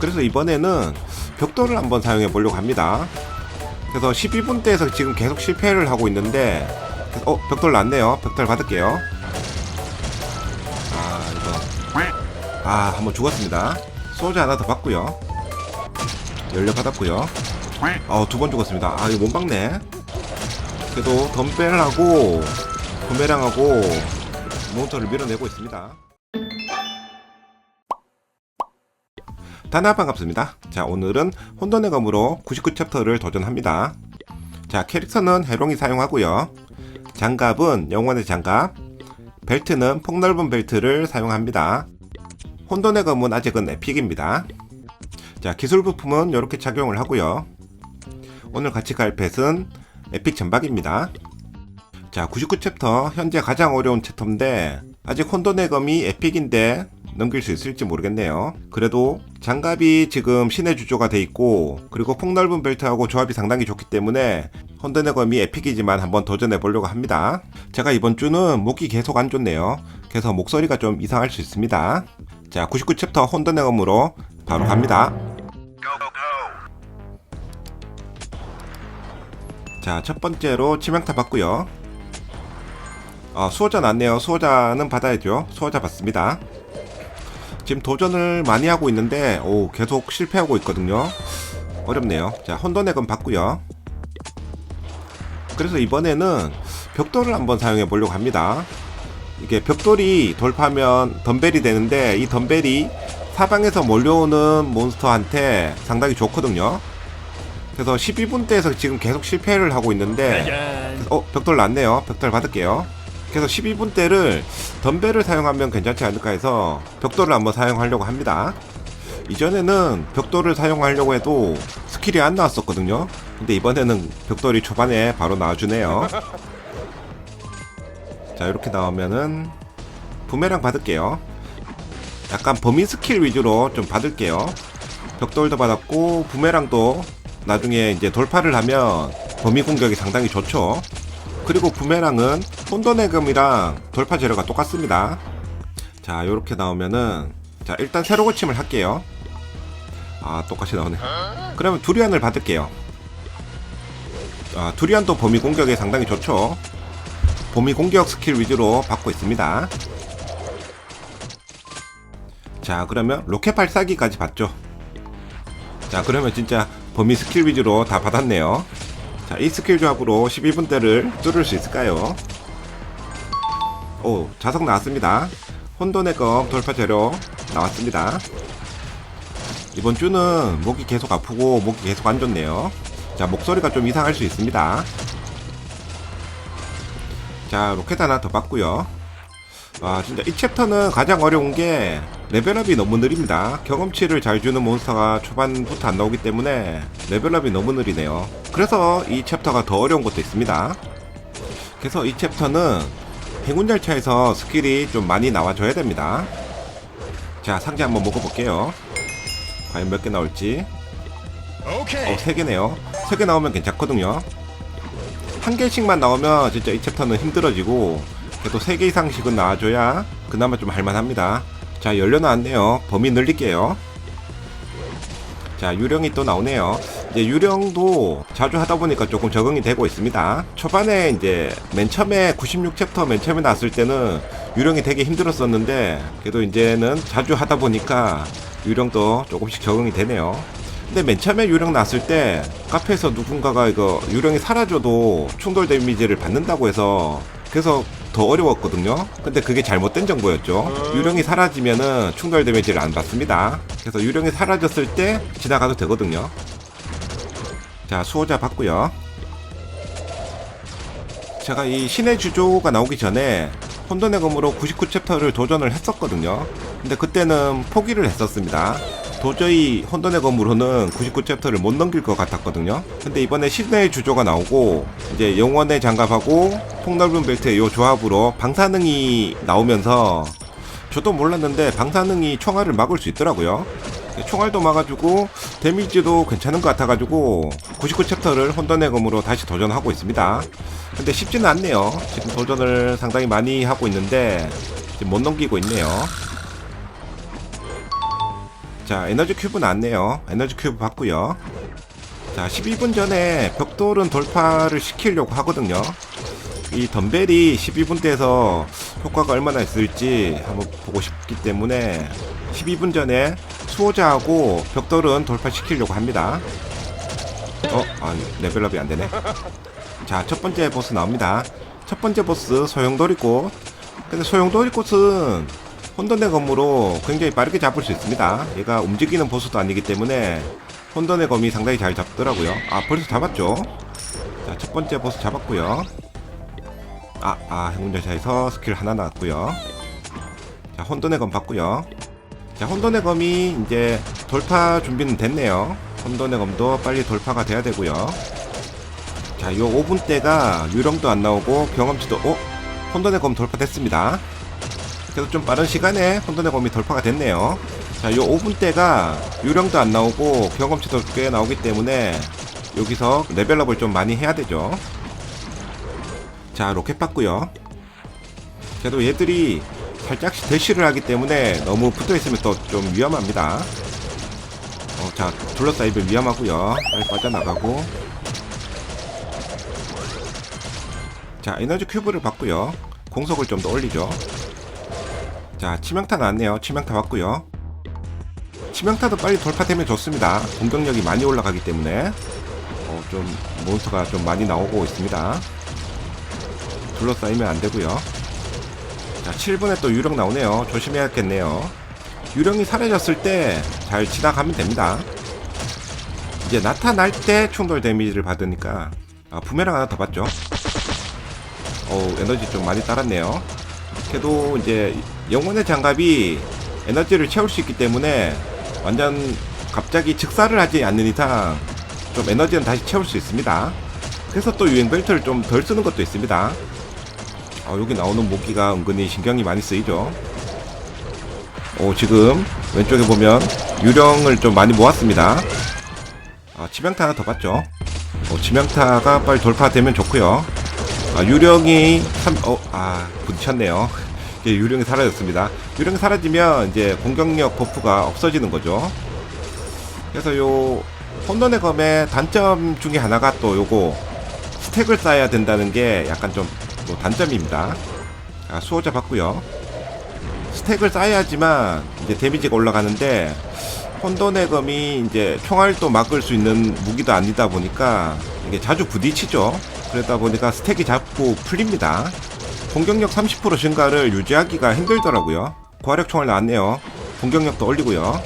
그래서 이번에는 벽돌을 한번 사용해 보려고 합니다. 그래서 12분대에서 지금 계속 실패를 하고 있는데 어 벽돌 났네요. 벽돌 받을게요. 아 이거 아 한번 죽었습니다. 소주 하나 더 받고요. 연료 받았고요. 어두 번 죽었습니다. 아 이거 못 박네. 그래도 덤벨하고 부메랑하고 몬스터를 밀어내고 있습니다. 다나 반갑습니다. 자 오늘은 혼돈의 검으로 99챕터를 도전합니다. 자 캐릭터는 해롱이 사용하고요. 장갑은 영원의 장갑, 벨트는 폭넓은 벨트를 사용합니다. 혼돈의 검은 아직은 에픽입니다. 자 기술 부품은 이렇게 착용을 하고요. 오늘 같이 갈 펫은 에픽 전박입니다. 자 99챕터 현재 가장 어려운 챕터인데 아직 혼돈의 검이 에픽인데 넘길 수 있을지 모르겠네요. 그래도 장갑이 지금 신의 주조가 돼 있고 그리고 폭넓은 벨트하고 조합이 상당히 좋기 때문에 혼돈의 검이 에픽이지만 한번 도전해 보려고 합니다. 제가 이번 주는 목이 계속 안 좋네요. 그래서 목소리가 좀 이상할 수 있습니다. 자 99 챕터 혼돈의 검으로 바로 갑니다. 자, 첫 번째로 치명타 받고요. 어, 수호자 났네요. 수호자는 받아야죠. 수호자 받습니다. 지금 도전을 많이 하고 있는데, 오, 계속 실패하고 있거든요. 어렵네요. 자, 혼돈액은 받고요. 그래서 이번에는 벽돌을 한번 사용해 보려고 합니다. 이게 벽돌이 돌파하면 덤벨이 되는데, 이 덤벨이 사방에서 몰려오는 몬스터한테 상당히 좋거든요. 그래서 12분대에서 지금 계속 실패를 하고 있는데 어 벽돌 났네요 벽돌 받을게요 그래서 12분대를 덤벨을 사용하면 괜찮지 않을까 해서 벽돌을 한번 사용하려고 합니다. 이전에는 벽돌을 사용하려고 해도 스킬이 안 나왔었거든요. 근데 이번에는 벽돌이 초반에 바로 나와주네요. 자 이렇게 나오면은 부메랑 받을게요. 약간 범위 스킬 위주로 좀 받을게요. 벽돌도 받았고 부메랑도 나중에 이제 돌파를 하면 범위 공격이 상당히 좋죠. 그리고 부메랑은 혼돈의금이랑 돌파 재료가 똑같습니다. 자, 요렇게 나오면은 자, 일단 새로 고침을 할게요. 아, 똑같이 나오네. 그러면 두리안을 받을게요. 아, 두리안도 범위 공격에 상당히 좋죠. 범위 공격 스킬 위주로 받고 있습니다. 자, 그러면 로켓 발사기까지 받죠. 자, 그러면 진짜 범위 스킬 위주로 다 받았네요. 자, 이 스킬 조합으로 12분대를 뚫을 수 있을까요? 오, 자석 나왔습니다. 혼돈의 검 돌파 재료 나왔습니다. 이번 주는 목이 계속 아프고 목이 계속 안 좋네요. 자, 목소리가 좀 이상할 수 있습니다. 자, 로켓 하나 더 받고요. 아, 진짜 이 챕터는 가장 어려운 게 레벨업이 너무 느립니다. 경험치를 잘 주는 몬스터가 초반부터 안 나오기 때문에 레벨업이 너무 느리네요. 그래서 이 챕터가 더 어려운 것도 있습니다. 그래서 이 챕터는 행운 열차에서 스킬이 좀 많이 나와줘야 됩니다. 자, 상자 한번 먹어볼게요. 과연 몇 개 나올지. 어, 세 개네요. 세 개 나오면 괜찮거든요. 한 개씩만 나오면 진짜 이 챕터는 힘들어지고 그래도 3개 이상씩은 나와줘야 그나마 좀 할만합니다. 자, 나왔네요. 범위 늘릴게요. 자, 유령이 또 나오네요. 이제 유령도 자주 하다 보니까 조금 적응이 되고 있습니다. 초반에 이제 맨 처음에 96챕터 맨 처음에 나왔을 때는 유령이 되게 힘들었었는데 그래도 이제는 자주 하다 보니까 유령도 조금씩 적응이 되네요. 근데 맨 처음에 유령 났을 때 카페에서 누군가가 이거 유령이 사라져도 충돌 데미지를 받는다고 해서 그래서 더 어려웠거든요. 근데 그게 잘못된 정보였죠. 유령이 사라지면은 충돌 데미지를 안 받습니다. 그래서 유령이 사라졌을 때 지나가도 되거든요. 자, 수호자 받고요. 제가 이 신의 주조가 나오기 전에 혼돈의 검으로 99챕터를 도전을 했었거든요. 근데 그때는 포기를 했었습니다. 도저히 혼돈의 검으로는 99챕터를 못 넘길 것 같았거든요. 근데 이번에 신의 주조가 나오고 이제 영원의 장갑하고 폭넓은 벨트의 요 조합으로 방사능이 나오면서 저도 몰랐는데 방사능이 총알을 막을 수 있더라고요. 총알도 막아주고 데미지도 괜찮은 것 같아가지고 99챕터를 혼돈의 검으로 다시 도전하고 있습니다. 근데 쉽지는 않네요. 지금 도전을 상당히 많이 하고 있는데 지금 못 넘기고 있네요. 자, 에너지 큐브 나왔네요. 에너지 큐브 받고요. 자, 12분 전에 벽돌은 돌파를 시키려고 하거든요. 이 덤벨이 12분대에서 효과가 얼마나 있을지 한번 보고 싶기 때문에 12분 전에 수호자하고 벽돌은 돌파시키려고 합니다. 어, 아, 레벨업이 안 되네. 자, 첫 번째 보스 나옵니다. 첫 번째 보스 소용돌이꽃. 근데 소용돌이꽃은 혼돈의 검으로 굉장히 빠르게 잡을 수 있습니다. 얘가 움직이는 보스도 아니기 때문에 혼돈의 검이 상당히 잘 잡더라고요. 아, 벌써 잡았죠? 자, 첫 번째 보스 잡았고요. 아, 아, 행운전차에서 스킬 하나 나왔고요. 자, 혼돈의 검 받고요. 자, 혼돈의 검이 이제 돌파 준비는 됐네요. 혼돈의 검도 빨리 돌파가 돼야 되고요. 자, 요 5분 때가 유령도 안 나오고 경험치도 어? 혼돈의 검 돌파됐습니다. 그래도 좀 빠른 시간에 혼돈의 검이 돌파가 됐네요. 자, 요 5분 때가 유령도 안 나오고 경험치도 꽤 나오기 때문에 여기서 레벨업을 좀 많이 해야 되죠. 자, 로켓 받고요. 그래도 얘들이 살짝씩 대시를 하기 때문에 너무 붙어 있으면 또 좀 위험합니다. 어, 자, 둘러싸이면 위험하고요. 빨리 빠져나가고. 자, 에너지 큐브를 받고요. 공속을 좀 더 올리죠. 자, 치명타 나왔네요. 치명타 받고요. 치명타도 빨리 돌파되면 좋습니다. 공격력이 많이 올라가기 때문에 어, 좀 몬스터가 좀 많이 나오고 있습니다. 둘러싸이면 안 되고요. 자, 7분에 또 유령 나오네요. 조심해야겠네요. 유령이 사라졌을 때 잘 지나가면 됩니다. 이제 나타날 때 충돌 데미지를 받으니까 아, 부메랑 하나 더 받죠. 어우, 에너지 좀 많이 따랐네요. 그래도 이제 영혼의 장갑이 에너지를 채울 수 있기 때문에 완전 갑자기 즉사를 하지 않는 이상 좀 에너지는 다시 채울 수 있습니다. 그래서 또 유행 벨트를 좀 덜 쓰는 것도 있습니다. 어, 여기 나오는 모기가 은근히 신경이 많이 쓰이죠. 오, 지금 왼쪽에 보면 유령을 좀 많이 모았습니다. 아, 치명타 하나 더 받죠. 어, 치명타가 빨리 돌파되면 좋고요. 아, 유령이 3, 어, 아, 부딪혔네요. 이제 유령이 사라졌습니다. 유령이 사라지면 이제 공격력 버프가 없어지는 거죠. 그래서 요 혼돈의 검의 단점 중에 하나가 또 요거 스택을 쌓아야 된다는 게 약간 좀 뭐 단점입니다. 아, 수호자 받고요. 스택을 쌓아야지만 이제 데미지가 올라가는데 혼돈의 검이 이제 총알도 막을 수 있는 무기도 아니다 보니까 이게 자주 부딪히죠. 그러다 보니까 스택이 자꾸 풀립니다. 공격력 30% 증가를 유지하기가 힘들더라고요. 고화력 총알 나왔네요. 공격력도 올리고요.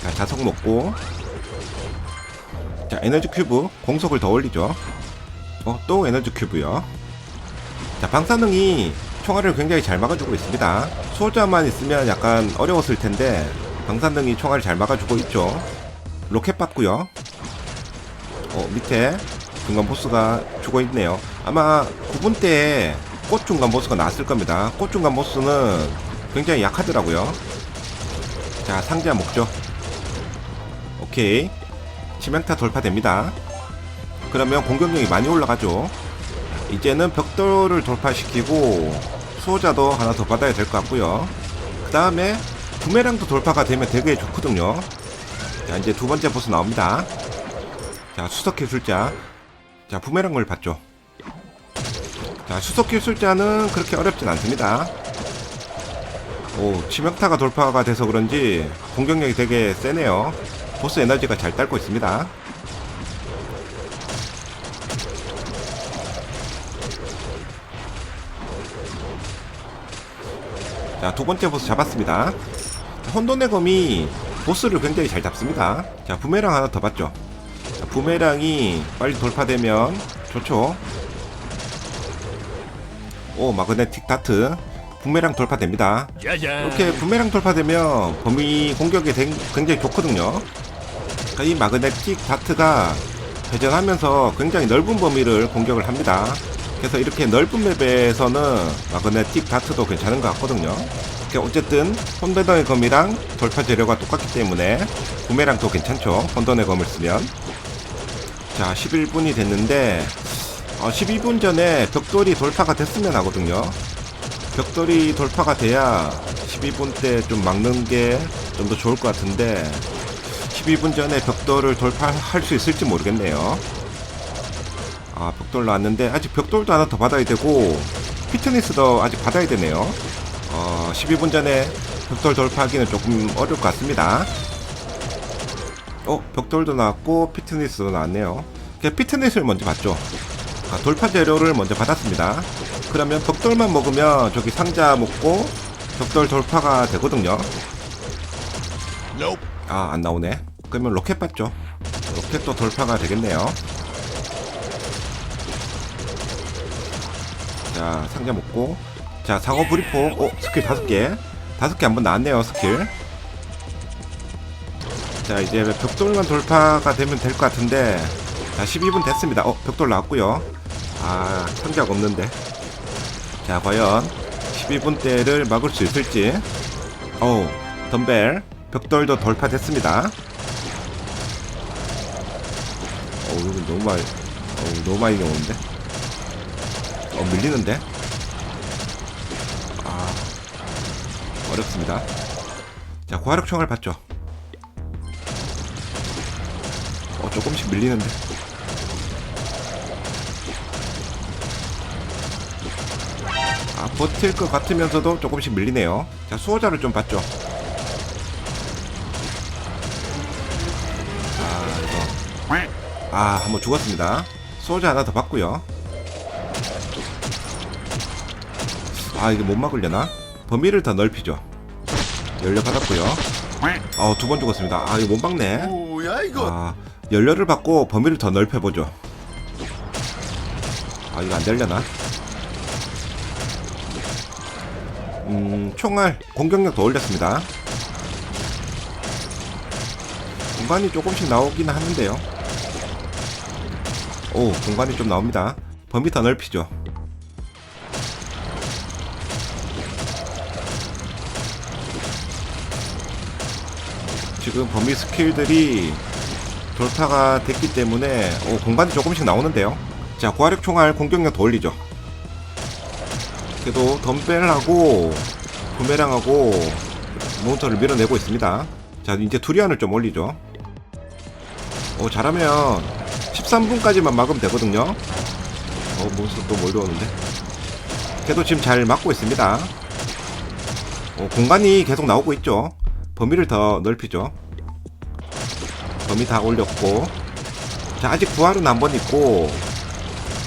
자, 자석 먹고. 자, 에너지 큐브. 공속을 더 올리죠. 어, 또 에너지 큐브요. 자, 방사능이 총알을 굉장히 잘 막아주고 있습니다. 수호자만 있으면 약간 어려웠을 텐데, 방사능이 총알을 잘 막아주고 있죠. 로켓 받고요. 어, 밑에 중간 보스가 죽어 있네요. 아마 9분 때에 꽃 중간 보스가 나왔을 겁니다. 꽃 중간 보스는 굉장히 약하더라고요. 자, 상자 먹죠. 오케이. 치명타 돌파됩니다. 그러면 공격력이 많이 올라가죠. 이제는 벽돌을 돌파시키고 수호자도 하나 더 받아야 될 것 같고요. 그 다음에 부메랑도 돌파가 되면 되게 좋거든요. 자, 이제 두 번째 보스 나옵니다. 자, 수석 기술자. 자, 부메랑을 받죠. 자, 수석 기술자는 그렇게 어렵진 않습니다. 오, 치명타가 돌파가 돼서 그런지 공격력이 되게 세네요. 보스 에너지가 잘 딸고 있습니다. 자, 두 번째 보스 잡았습니다. 자, 혼돈의 검이 보스를 굉장히 잘 잡습니다. 자, 부메랑 하나 더 받죠. 자, 부메랑이 빨리 돌파되면 좋죠. 오, 마그네틱 다트. 부메랑 돌파됩니다. 이렇게 부메랑 돌파되면 범위 공격이 된- 굉장히 좋거든요. 그러니까 이 마그네틱 다트가 회전하면서 굉장히 넓은 범위를 공격을 합니다. 그래서 이렇게 넓은 맵에서는 마그네틱 다트도 괜찮은 것 같거든요. 이렇게 어쨌든 혼돈의 검이랑 돌파 재료가 똑같기 때문에 부메랑도 괜찮죠. 혼돈의 검을 쓰면. 자, 11분이 됐는데 어, 12분 전에 벽돌이 돌파가 됐으면 하거든요. 벽돌이 돌파가 돼야 12분 때 좀 막는 게 좀 더 좋을 것 같은데 12분 전에 벽돌을 돌파할 수 있을지 모르겠네요. 아 벽돌 나왔는데 아직 벽돌도 하나 더 받아야 되고 피트니스도 아직 받아야 되네요. 어 12분 전에 벽돌 돌파하기는 조금 어려울 것 같습니다. 어 벽돌도 나왔고 피트니스도 나왔네요. 그냥 피트니스를 먼저 받죠. 아, 돌파 재료를 먼저 받았습니다. 그러면 벽돌만 먹으면 저기 상자 먹고 벽돌 돌파가 되거든요. 아, 안 나오네. 그러면 로켓 받죠. 로켓도 돌파가 되겠네요. 자, 상자 먹고. 자, 상어 브리포. 어, 스킬 다섯 개. 다섯 개 한번 나왔네요, 스킬. 자, 이제 벽돌만 돌파가 되면 될 것 같은데. 자, 12분 됐습니다. 어, 벽돌 나왔고요. 아, 상자가 없는데. 자, 과연 12분대를 막을 수 있을지. 어우, 덤벨. 벽돌도 돌파됐습니다. 어우, 여기 너무 많이, 어우, 너무 많이 오는데. 어, 밀리는데. 어렵습니다. 자, 고화력총알 받죠. 어, 조금씩 밀리는데. 아, 버틸 것 같으면서도 조금씩 밀리네요. 자, 수호자를 좀 받죠. 아, 이거. 아, 한번 죽었습니다. 수호자 하나 더 받고요. 아, 이게 못 막으려나? 범위를 더 넓히죠. 연료 받았고요. 어, 두 번 죽었습니다. 아, 이거 못 이거? 아, 연료를 받고 범위를 더 넓혀보죠. 아, 이거 안 되려나? 음, 총알 공격력 더 올렸습니다. 공간이 조금씩 나오긴 하는데요. 오, 공간이 좀 나옵니다. 범위 더 넓히죠. 지금 범위 스킬들이 돌파가 됐기 때문에 오, 공간이 조금씩 나오는데요. 자, 고화력 총알 공격력 더 올리죠. 그래도 덤벨하고 부메랑하고 몬스터를 밀어내고 있습니다. 자, 이제 두리안을 좀 올리죠. 오, 잘하면 13분까지만 막으면 되거든요. 어, 몬스터 또 몰려오는데. 그래도 지금 잘 막고 있습니다. 어, 공간이 계속 나오고 있죠. 범위를 더 넓히죠. 범위 다 올렸고. 자, 아직 부활은 한 번 있고,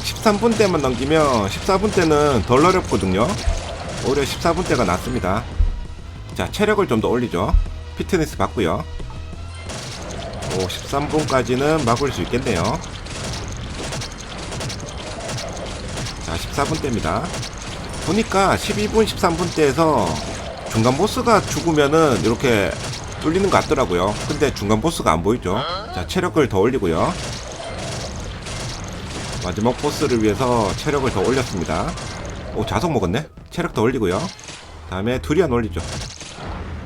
13분 때만 넘기면 14분 때는 덜 어렵거든요. 오히려 14분 때가 낫습니다. 자, 체력을 좀 더 올리죠. 피트니스 받고요. 오, 13분까지는 막을 수 있겠네요. 자, 14분 때입니다. 보니까 12분, 13분 때에서 중간 보스가 죽으면은 이렇게 뚫리는 것 같더라고요. 근데 중간 보스가 안 보이죠. 자, 체력을 더 올리고요. 마지막 보스를 위해서 체력을 더 올렸습니다. 오, 자석 먹었네? 체력 더 올리고요. 다음에 두리안 올리죠.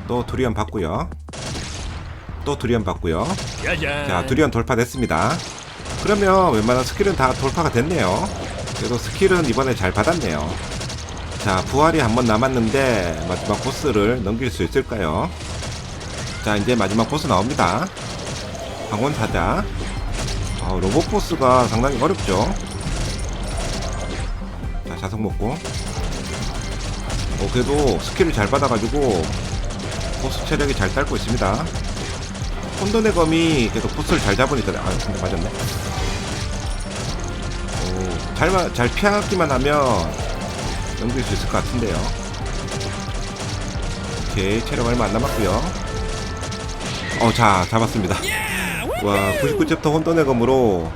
또 두리안 받고요. 또 두리안 받고요. 자, 두리안 돌파됐습니다. 그러면 웬만한 스킬은 다 돌파가 됐네요. 그래도 스킬은 이번에 잘 받았네요. 자, 부활이 한 번 남았는데 마지막 보스를 넘길 수 있을까요? 자, 이제 마지막 보스 나옵니다. 황혼 사자. 아, 로봇 보스가 상당히 어렵죠. 자, 자석 먹고. 어, 그래도 스킬을 잘 받아가지고 보스 체력이 잘 딸고 있습니다. 혼돈의 검이 계속 보스를 잘 잡으니까 아 근데 맞았네. 오, 잘, 마- 잘 피하기만 하면 넘길 수 있을 것 같은데요. 오케이 체력 얼마 안 남았고요. 어, 자 잡았습니다. 와 99챕터 혼돈의 검으로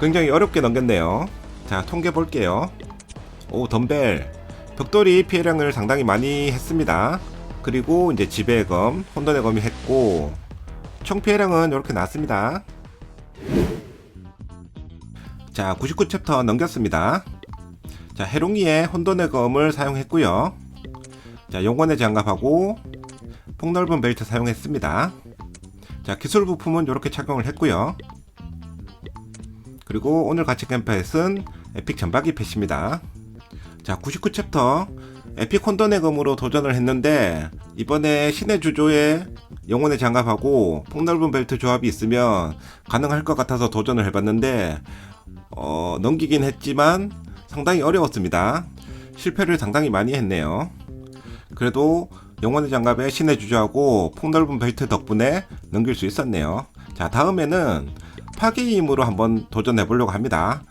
굉장히 어렵게 넘겼네요. 자 통계 볼게요. 오 덤벨 벽돌이 피해량을 상당히 많이 했습니다. 그리고 이제 지배의 검, 혼돈의 검이 했고 총 피해량은 이렇게 났습니다. 자, 99챕터 넘겼습니다. 자, 해롱이의 혼돈의 검을 사용했고요. 자, 용건의 장갑하고 폭넓은 벨트 사용했습니다. 자, 기술 부품은 이렇게 착용을 했고요. 그리고 오늘 같이 캠프햇은 에픽 전박이 펫입니다. 자, 99챕터 에픽 혼돈의 검으로 도전을 했는데 이번에 신의 주조에 영혼의 장갑하고 폭넓은 벨트 조합이 있으면 가능할 것 같아서 도전을 해봤는데 어, 넘기긴 했지만 상당히 어려웠습니다. 실패를 상당히 많이 했네요. 그래도 영혼의 장갑에 신의 주조하고 폭넓은 벨트 덕분에 넘길 수 있었네요. 자 다음에는 파괴의 힘으로 한번 도전해 보려고 합니다.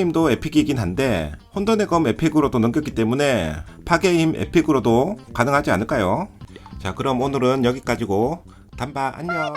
힘도 에픽이긴 한데 혼돈의 검 에픽으로도 넘겼기 때문에 힘 에픽으로도 가능하지 않을까요? 자 그럼 오늘은 여기까지고 단바 안녕.